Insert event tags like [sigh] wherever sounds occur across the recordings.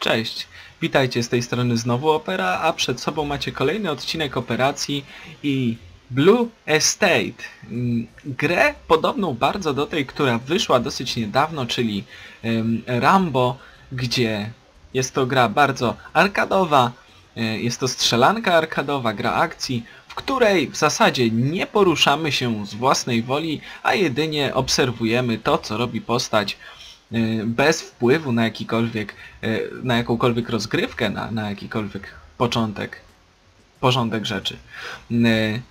Cześć, witajcie z tej strony znowu Opera, a przed sobą macie kolejny odcinek operacji i Blue Estate. Mm, Grę podobną bardzo do tej, która wyszła dosyć niedawno, czyli Rambo, gdzie jest to gra bardzo arkadowa, e, jest to strzelanka arkadowa, gra akcji, w której w zasadzie nie poruszamy się z własnej woli, a jedynie obserwujemy to, co robi postać bez wpływu na jakikolwiek, y, na jakąkolwiek rozgrywkę, na, na jakikolwiek początek, porządek rzeczy. Y,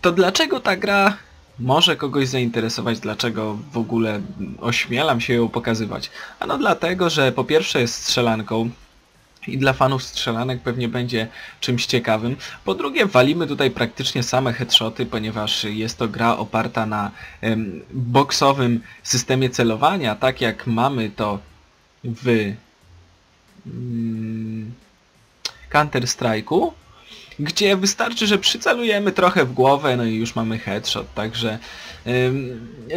To dlaczego ta gra może kogoś zainteresować, dlaczego w ogóle ośmielam się ją pokazywać? Ano dlatego, że po pierwsze jest strzelanką, i dla fanów strzelanek pewnie będzie czymś ciekawym. Po drugie, walimy tutaj praktycznie same headshoty, ponieważ jest to gra oparta na boksowym systemie celowania, tak jak mamy to w mm, Counter-Strike'u, gdzie wystarczy, że przycelujemy trochę w głowę, no i już mamy headshot, także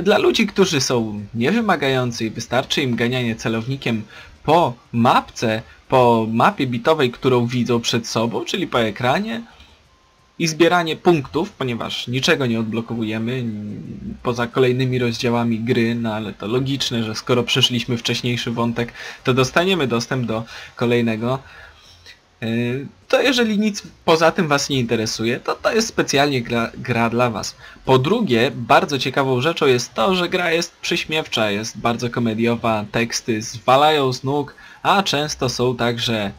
dla ludzi, którzy są niewymagający i wystarczy im ganianie celownikiem po mapce, po mapie bitowej, którą widzą przed sobą, czyli po ekranie i zbieranie punktów, ponieważ niczego nie odblokowujemy poza kolejnymi rozdziałami gry, no ale to logiczne, że skoro przeszliśmy wcześniejszy wątek, to dostaniemy dostęp do kolejnego. Yy, To jeżeli nic poza tym Was nie interesuje, to to jest specjalnie gra, gra dla Was. Po drugie, bardzo ciekawą rzeczą jest to, że gra jest prześmiewcza, jest bardzo komediowa, teksty zwalają z nóg, a często są także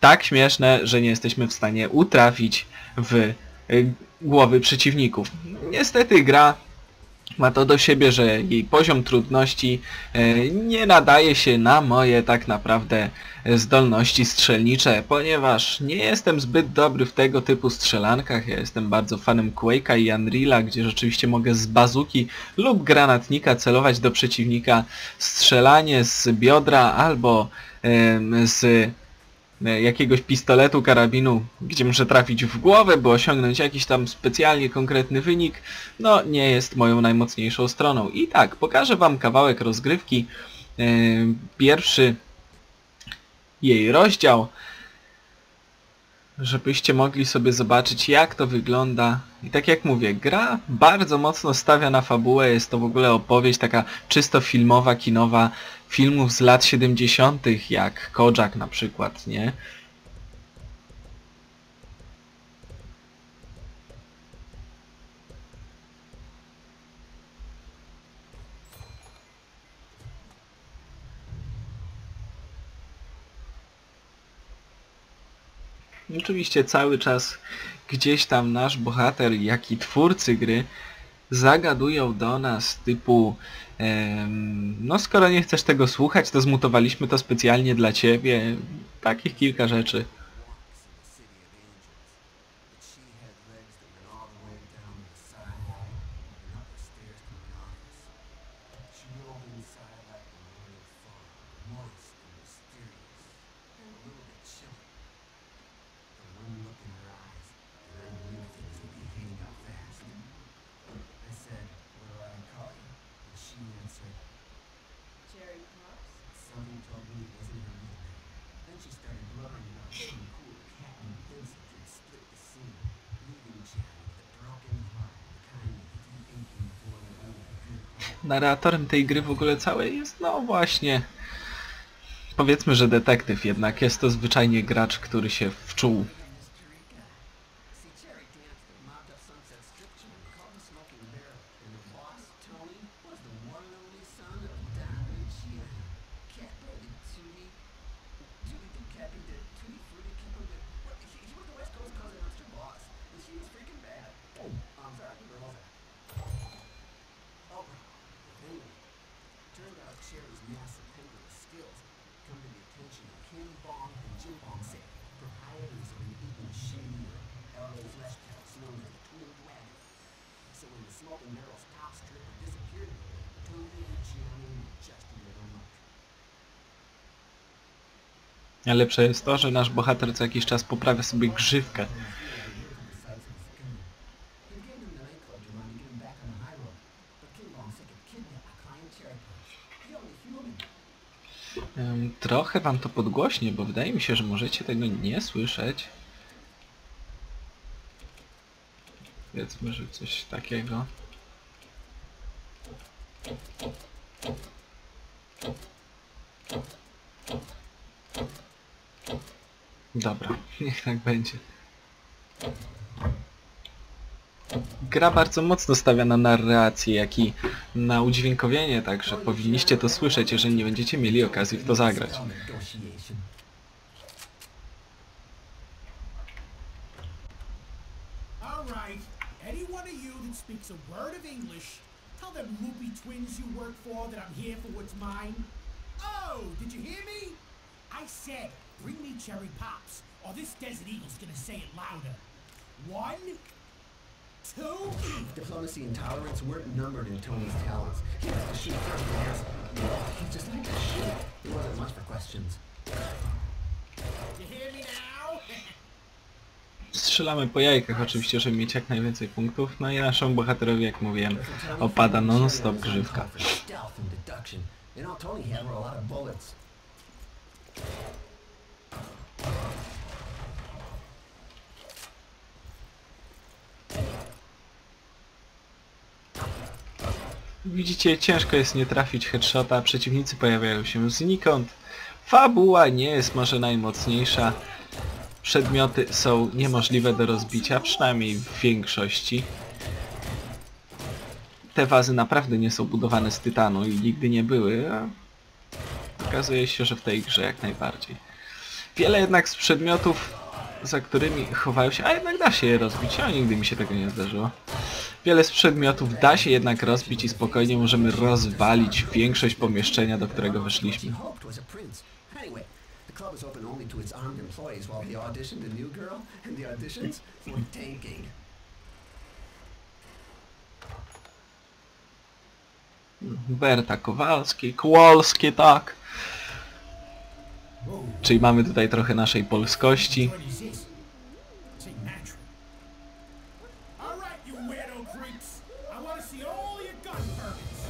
tak śmieszne, że nie jesteśmy w stanie utrafić w y, głowy przeciwników. Niestety gra ma to do siebie, że jej poziom trudności e, nie nadaje się na moje tak naprawdę e, zdolności strzelnicze, ponieważ nie jestem zbyt dobry w tego typu strzelankach. Ja jestem bardzo fanem Quake'a i Unreal'a, gdzie rzeczywiście mogę z bazuki lub granatnika celować do przeciwnika strzelanie z biodra albo z jakiegoś pistoletu, karabinu, gdzie muszę trafić w głowę, by osiągnąć jakiś tam specjalnie konkretny wynik, no nie jest moją najmocniejszą stroną. I tak, pokażę Wam kawałek rozgrywki. Yy, Pierwszy jej rozdział, żebyście mogli sobie zobaczyć jak to wygląda. I tak jak mówię, gra bardzo mocno stawia na fabułę, jest to w ogóle opowieść taka czysto filmowa, kinowa, filmów z lat 70. jak Kojak na przykład, nie? Oczywiście cały czas gdzieś tam nasz bohater, jak i twórcy gry zagadują do nas typu no skoro nie chcesz tego słuchać, to zmutowaliśmy to specjalnie dla ciebie. Takich kilka rzeczy. Narratorem tej gry w ogóle całej jest, no właśnie, powiedzmy, że detektyw jednak. Jest to zwyczajnie gracz, który się wczuł. Jim Sek, proprietors of an LA flesh known as the Twin Dragon. So when the top stripper disappeared, and Gianni were just a little much. Najlepsze jest to, że nasz bohater co jakiś czas poprawia sobie grzywkę. Trochę wam to podgłośnie, bo wydaje mi się, że możecie tego nie słyszeć. Powiedzmy, że coś takiego. Dobra, [laughs] niech tak będzie. Gra bardzo mocno stawia na narrację, jak i na udźwiękowienie, także powinniście to słyszeć, jeżeli nie będziecie mieli okazji w to zagrać. One. Diplomacy and tolerance weren't numbered in Tony's talents. He liked to shoot first and ask. He just liked to shoot. He wasn't much for questions. You hear me now? [laughs] Strzelamy po jajkach oczywiście, żeby mieć jak najwięcej punktów, no i naszemu bohaterowi, jak mówiłem, opada non-stop grzywka. For stealth and deduction. And all Tony had were a lot of bullets. Widzicie, ciężko jest nie trafić headshota, przeciwnicy pojawiają się znikąd. Fabuła nie jest może najmocniejsza. Przedmioty są niemożliwe do rozbicia, przynajmniej w większości. Te wazy naprawdę nie są budowane z tytanu i nigdy nie były, a okazuje się, że w tej grze jak najbardziej. Wiele jednak z przedmiotów, za którymi chowają się, a jednak da się je rozbić, a nigdy mi się tego nie zdarzyło. Wiele z przedmiotów da się jednak rozbić i spokojnie możemy rozwalić większość pomieszczenia, do którego weszliśmy. Berta Kowalski, Kowalski, tak. Czyli mamy tutaj trochę naszej polskości. What is this? It's natural. All right, you weirdo creeps. I want to see all your gun permits.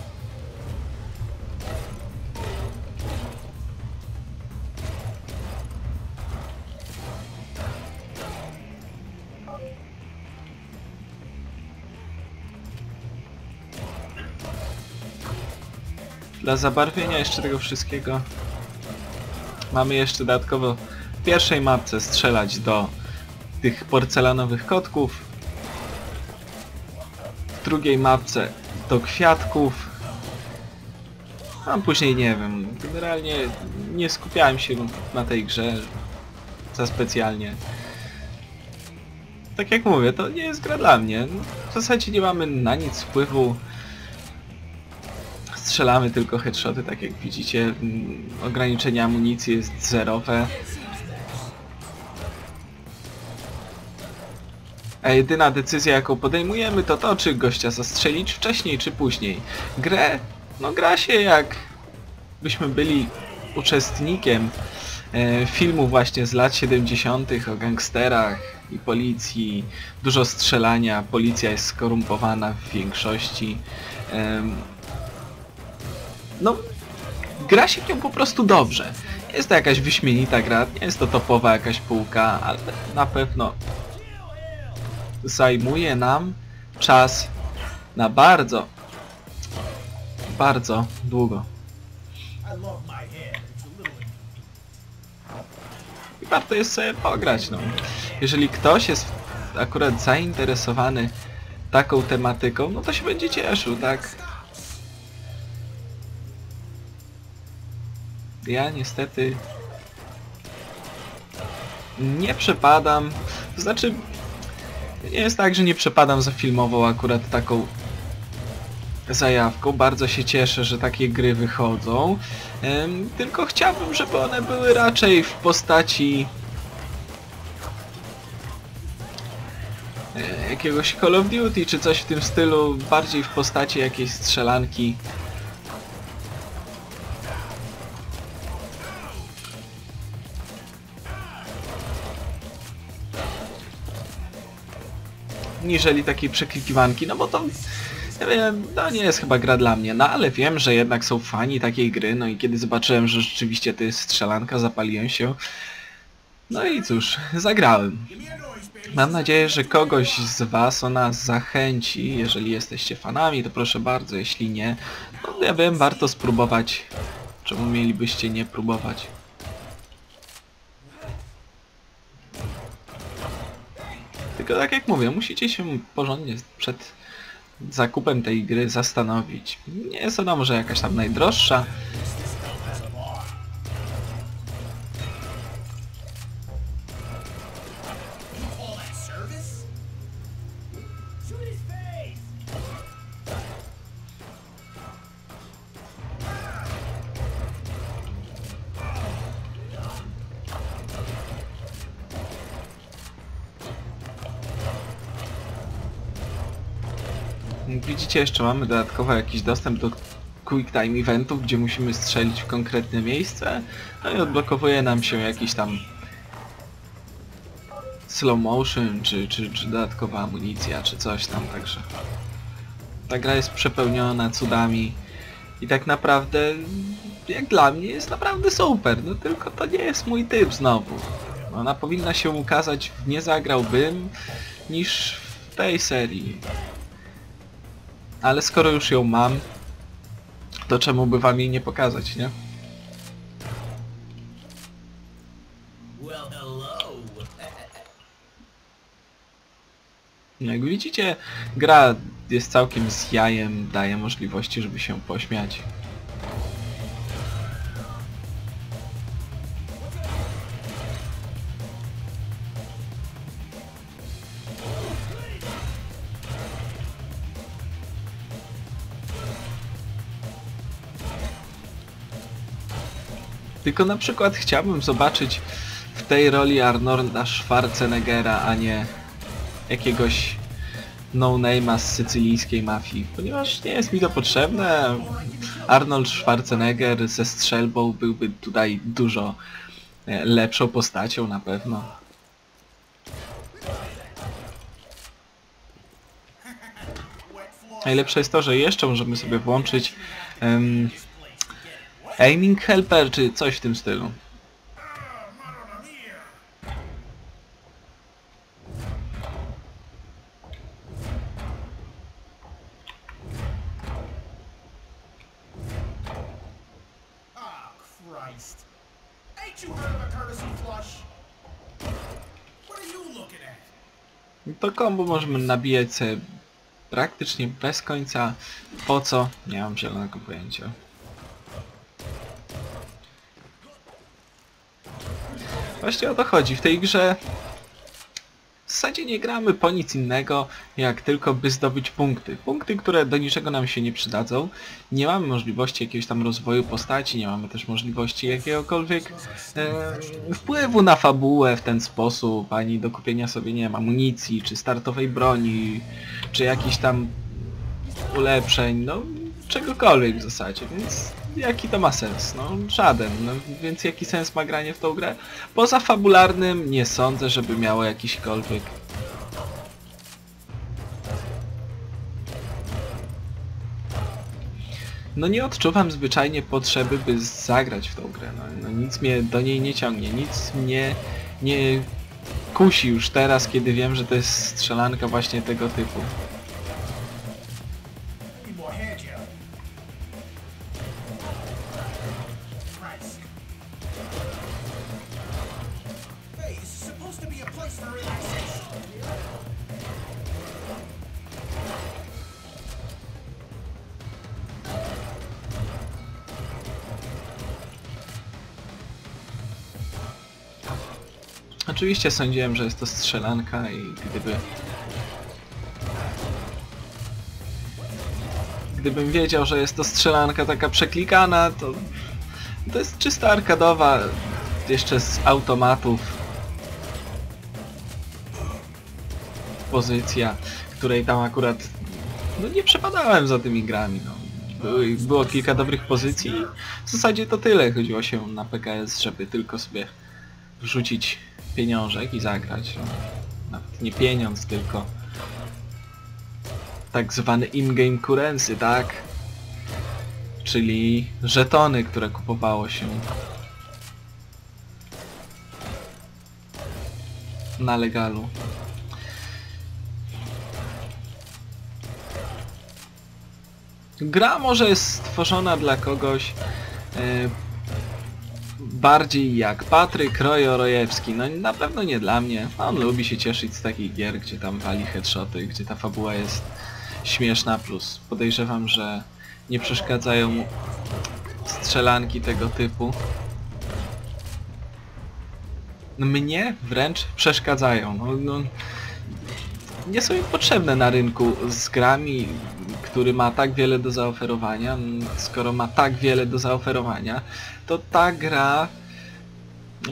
Dla zabarwienia jeszcze tego wszystkiego mamy jeszcze dodatkowo w pierwszej mapce strzelać do tych porcelanowych kotków. Drugiej mapce do kwiatków. A później nie wiem. Generalnie nie skupiałem się na tej grze za specjalnie. Tak jak mówię, to nie jest gra dla mnie. W zasadzie nie mamy na nic wpływu. Strzelamy tylko headshoty, tak jak widzicie. Mm, Ograniczenie amunicji jest zerowe. A jedyna decyzja jaką podejmujemy to to, czy gościa zastrzelić wcześniej czy później. Grę, no gra się jak byśmy byli uczestnikiem e, filmu właśnie z lat 70. o gangsterach i policji. Dużo strzelania, policja jest skorumpowana w większości. No, gra się w nią po prostu dobrze. Jest to jakaś wyśmienita gra, nie jest to topowa jakaś półka, ale na pewno zajmuje nam czas na bardzo, bardzo długo. I warto jest sobie pograć, no. Jeżeli ktoś jest akurat zainteresowany taką tematyką, no to się będzie cieszył, tak? Ja niestety nie przepadam, to znaczy jest tak, że nie przepadam za filmową akurat taką zajawką. Bardzo się cieszę, że takie gry wychodzą. Em, tylko chciałbym, żeby one były raczej w postaci e, jakiegoś Call of Duty czy coś w tym stylu, bardziej w postaci jakiejś strzelanki. Niżeli takiej przeklikiwanki, no bo to to nie jest chyba gra dla mnie, no ale wiem, że jednak są fani takiej gry, no i kiedy zobaczyłem, że rzeczywiście to jest strzelanka, zapaliłem się. No i cóż, zagrałem. Mam nadzieję, że kogoś z Was ona zachęci. Jeżeli jesteście fanami, to proszę bardzo. Jeśli nie, no ja wiem, warto spróbować. Czemu mielibyście nie próbować? Tylko tak jak mówię, musicie się porządnie przed zakupem tej gry zastanowić. Nie jest ona może jakaś tam najdroższa, Widzicie, jeszcze mamy dodatkowo jakiś dostęp do Quick Time Eventów, gdzie musimy strzelić w konkretne miejsce, no i odblokowuje nam się jakiś tam slow motion, czy, czy, czy dodatkowa amunicja, czy coś tam, także ta gra jest przepełniona cudami i tak naprawdę, jak dla mnie, jest naprawdę super, no tylko to nie jest mój typ znowu. Ona powinna się ukazać w Nie zagrałbym niż w tej serii. Ale skoro już ją mam, to czemu by wam jej nie pokazać, nie? Hello. Jak widzicie, gra jest całkiem z jajem, daje możliwości, żeby się pośmiać. Tylko na przykład chciałbym zobaczyć w tej roli Arnolda Schwarzeneggera, a nie jakiegoś no-name'a z sycylijskiej mafii, ponieważ nie jest mi to potrzebne. Arnold Schwarzenegger ze strzelbą byłby tutaj dużo e, lepszą postacią na pewno. Najlepsze jest to, że jeszcze możemy sobie włączyć em, Aiming Helper czy coś w tym stylu. To kombo możemy nabijać praktycznie bez końca. Po co? Nie mam zielonego pojęcia. Właśnie o to chodzi. W tej grze w zasadzie nie gramy po nic innego, jak tylko by zdobyć punkty. Punkty, które do niczego nam się nie przydadzą. Nie mamy możliwości jakiegoś tam rozwoju postaci, nie mamy też możliwości jakiegokolwiek e, wpływu na fabułę w ten sposób, ani do kupienia sobie, nie wiem, amunicji, czy startowej broni, czy jakichś tam ulepszeń, no czegokolwiek w zasadzie, więc jaki to ma sens? No żaden, no, więc jaki sens ma granie w tą grę? Poza fabularnym nie sądzę, żeby miało jakiśkolwiek No nie odczuwam zwyczajnie potrzeby, by zagrać w tą grę. No, no nic mnie do niej nie ciągnie, nic mnie nie kusi już teraz, kiedy wiem, że to jest strzelanka właśnie tego typu. Oczywiście sądziłem, że jest to strzelanka i gdyby... Gdybym wiedział, że jest to strzelanka taka przeklikana, to... To jest czysta arkadowa, jeszcze z automatów. Pozycja, której tam akurat... No nie przepadałem za tymi grami, no. Było kilka dobrych pozycji. W zasadzie to tyle. Chodziło się na PKS, żeby tylko sobie wrzucić pieniążek i zagrać. No, Nawet nie pieniądz, tylko tak zwane in-game currency, tak? Czyli żetony, które kupowało się na legalu. Gra może jest stworzona dla kogoś e, bardziej jak Patryk Rojo-Rojewski. No na pewno nie dla mnie. On lubi się cieszyć z takich gier, gdzie tam wali headshoty, gdzie ta fabuła jest śmieszna, plus podejrzewam, że nie przeszkadzają mu strzelanki tego typu. Mnie wręcz przeszkadzają. No, no, nie są im potrzebne na rynku z grami, który ma tak wiele do zaoferowania. Skoro ma tak wiele do zaoferowania, to ta gra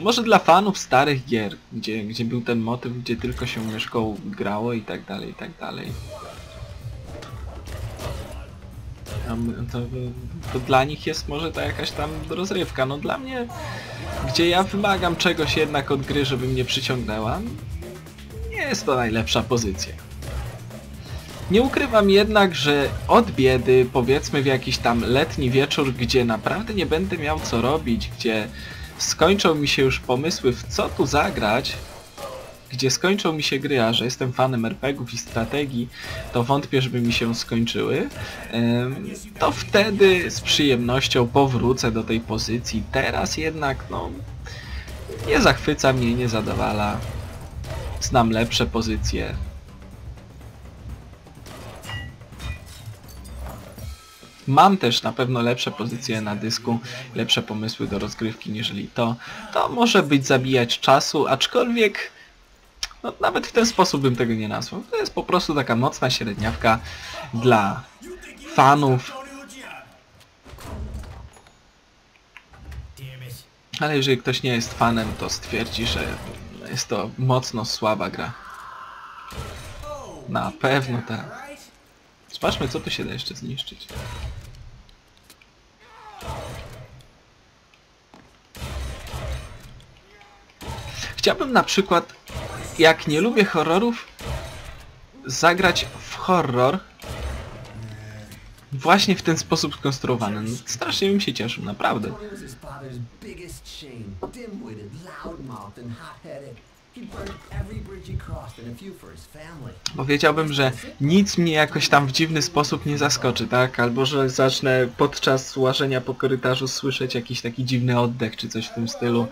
może dla fanów starych gier, gdzie, gdzie był ten motyw, gdzie tylko się myszką grało i tak dalej, i tak dalej. Tam, To, to dla nich jest może to jakaś tam rozrywka. No dla mnie, gdzie ja wymagam czegoś jednak od gry, żeby mnie przyciągnęła, nie jest to najlepsza pozycja. Nie ukrywam jednak, że od biedy, powiedzmy w jakiś tam letni wieczór, gdzie naprawdę nie będę miał co robić, gdzie skończą mi się już pomysły w co tu zagrać, gdzie skończą mi się gry, a że jestem fanem RPGów i strategii, to wątpię, żeby mi się skończyły, to wtedy z przyjemnością powrócę do tej pozycji. Teraz jednak, no, nie zachwyca mnie, nie zadowala. Znam lepsze pozycje. Mam też na pewno lepsze pozycje na dysku, lepsze pomysły do rozgrywki niżeli to. To może być zabijać czasu, aczkolwiek no, nawet w ten sposób bym tego nie nazwał. To jest po prostu taka mocna średniawka dla fanów, ale jeżeli ktoś nie jest fanem, to stwierdzi, że jest to mocno słaba gra. Na pewno tak. Zobaczmy, co tu się da jeszcze zniszczyć. Chciałbym na przykład, jak nie lubię horrorów, zagrać w horror właśnie w ten sposób skonstruowany. No, strasznie bym się cieszył, naprawdę. Powiedziałbym, że nic mnie jakoś tam w dziwny sposób nie zaskoczy, tak? Albo że zacznę podczas łażenia po korytarzu słyszeć jakiś taki dziwny oddech czy coś w tym stylu.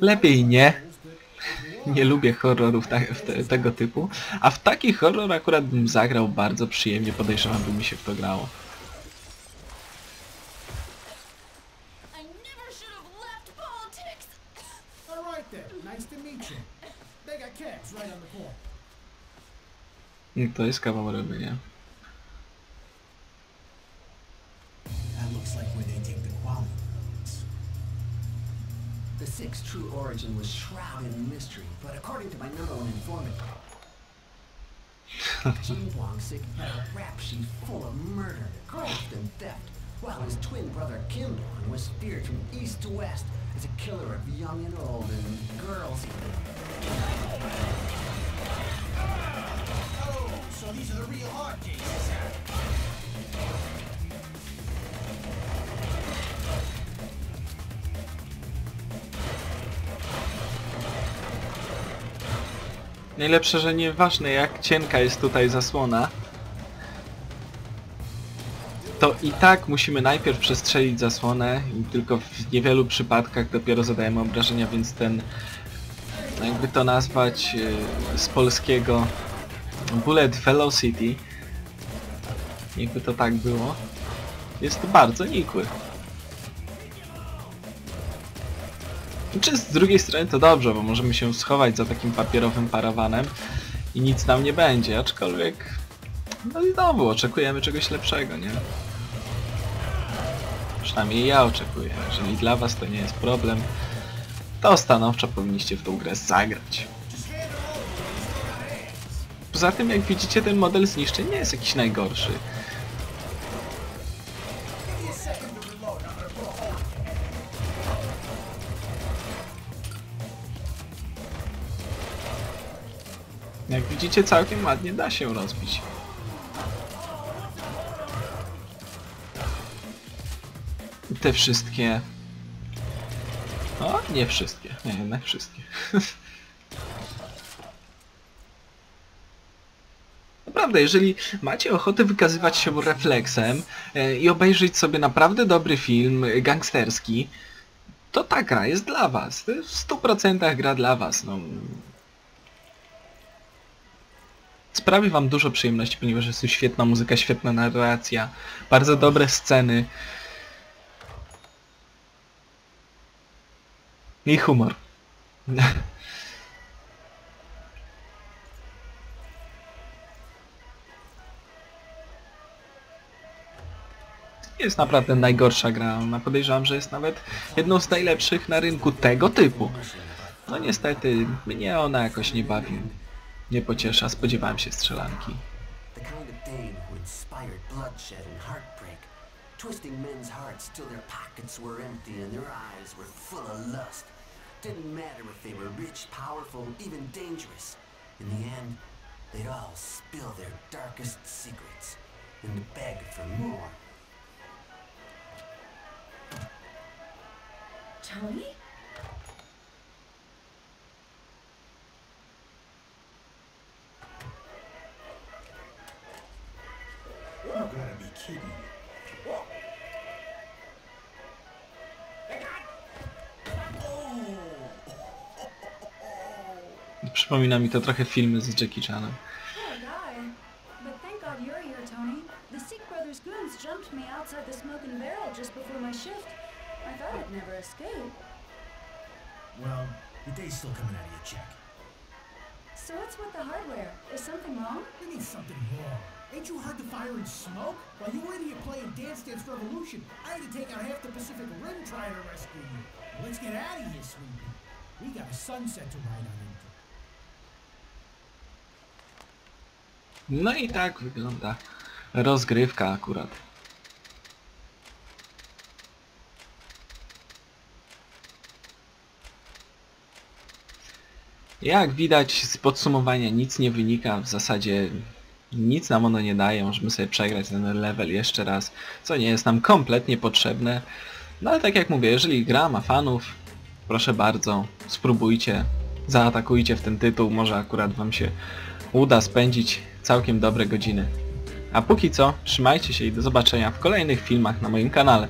Lepiej nie. [laughs] Nie lubię horrorów ta, te, tego typu. A w taki horror akurat bym zagrał bardzo przyjemnie, podejrzewam, by mi się w to grało. Nice to jest kawał ryby, nie? That looks like where they The Six's true origin was shrouded in mystery, but according to my number one informant, [laughs] Jin Guangsik had a rap sheet full of murder, graft, and theft, while his twin brother Kim Dong was steered from east to west as a killer of young and old and girls even. Oh, so these are the real hard cases, Najlepsze, że nieważne jak cienka jest tutaj zasłona, to i tak musimy najpierw przestrzelić zasłonę i tylko w niewielu przypadkach dopiero zadajemy obrażenia, więc ten, jakby to nazwać yy, z polskiego Bullet Velocity, jakby to tak było, jest bardzo nikły. Czy z drugiej strony to dobrze, bo możemy się schować za takim papierowym parawanem i nic nam nie będzie, aczkolwiek no i znowu oczekujemy czegoś lepszego, nie? Przynajmniej ja oczekuję. Jeżeli dla was to nie jest problem, to stanowczo powinniście w tą grę zagrać. Poza tym, jak widzicie, ten model zniszczeń nie jest jakiś najgorszy. widzicie, całkiem ładnie da się rozbić. Te wszystkie... O, nie wszystkie. Nie, wszystkie. [laughs] Naprawdę, jeżeli macie ochotę wykazywać się refleksem e, i obejrzeć sobie naprawdę dobry film gangsterski, to ta gra jest dla was. W 100% gra dla was. No, Sprawi wam dużo przyjemności, ponieważ jest tu świetna muzyka, świetna narracja, bardzo dobre sceny. I humor. [laughs] Jest naprawdę najgorsza gra. Ona podejrzewam, że jest nawet jedną z najlepszych na rynku tego typu. No niestety, mnie ona jakoś nie bawi. Nie pociesza, spodziewałem się strzelanki. The kind of dame who inspired bloodshed and heartbreak, twisting men's hearts till their pockets were empty and their eyes were full of lust. Didn't matter if they were rich, powerful, even dangerous. In the end, they'd all spill their darkest secrets and beg for more. Tony? You gotta be kidding me. Przypomina mi to trochę filmy z Jackie Chanem. Well, the day's still coming out of your check. So what's with the hardware? Is something wrong? You need something wrong. Ain't you heard the fire and smoke? While you were in here playing Dance Dance Revolution, I had to take out half the Pacific Rim trying to rescue you. Let's get out of here, sweetie. We got a sunset to ride on into. No i tak wygląda rozgrywka akurat. Jak widać z podsumowania nic nie wynika, w zasadzie nic nam ono nie daje, możemy sobie przegrać ten level jeszcze raz, co nie jest nam kompletnie potrzebne. No ale tak jak mówię, jeżeli gra ma fanów, proszę bardzo, spróbujcie, zaatakujcie w ten tytuł, może akurat wam się uda spędzić całkiem dobre godziny. A póki co, trzymajcie się i do zobaczenia w kolejnych filmach na moim kanale.